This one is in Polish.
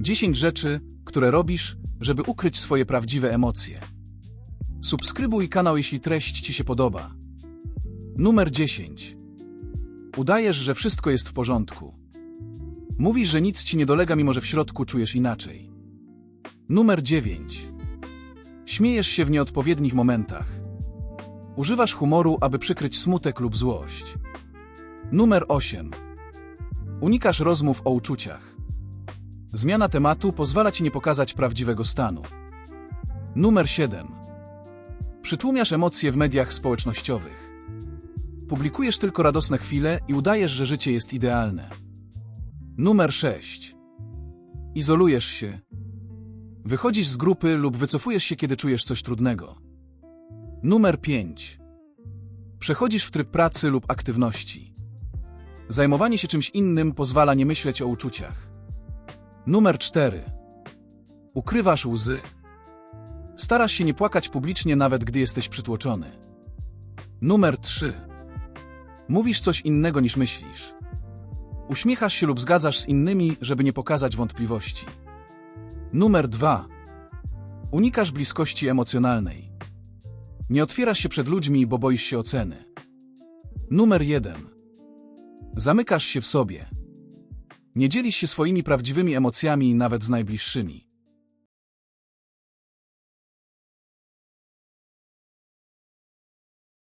10 rzeczy, które robisz, żeby ukryć swoje prawdziwe emocje. Subskrybuj kanał, jeśli treść Ci się podoba. Numer 10. Udajesz, że wszystko jest w porządku. Mówisz, że nic Ci nie dolega, mimo że w środku czujesz inaczej. Numer 9. Śmiejesz się w nieodpowiednich momentach. Używasz humoru, aby przykryć smutek lub złość. Numer 8. Unikasz rozmów o uczuciach. Zmiana tematu pozwala ci nie pokazać prawdziwego stanu. Numer 7. Przytłumiasz emocje w mediach społecznościowych. Publikujesz tylko radosne chwile i udajesz, że życie jest idealne. Numer 6. Izolujesz się. Wychodzisz z grupy lub wycofujesz się, kiedy czujesz coś trudnego. Numer 5. Przechodzisz w tryb pracy lub aktywności. Zajmowanie się czymś innym pozwala nie myśleć o uczuciach. Numer 4. Ukrywasz łzy. Starasz się nie płakać publicznie, nawet gdy jesteś przytłoczony. Numer 3. Mówisz coś innego niż myślisz. Uśmiechasz się lub zgadzasz z innymi, żeby nie pokazać wątpliwości. Numer 2. Unikasz bliskości emocjonalnej. Nie otwierasz się przed ludźmi, bo boisz się oceny. Numer 1. Zamykasz się w sobie. Nie dzielisz się swoimi prawdziwymi emocjami nawet z najbliższymi.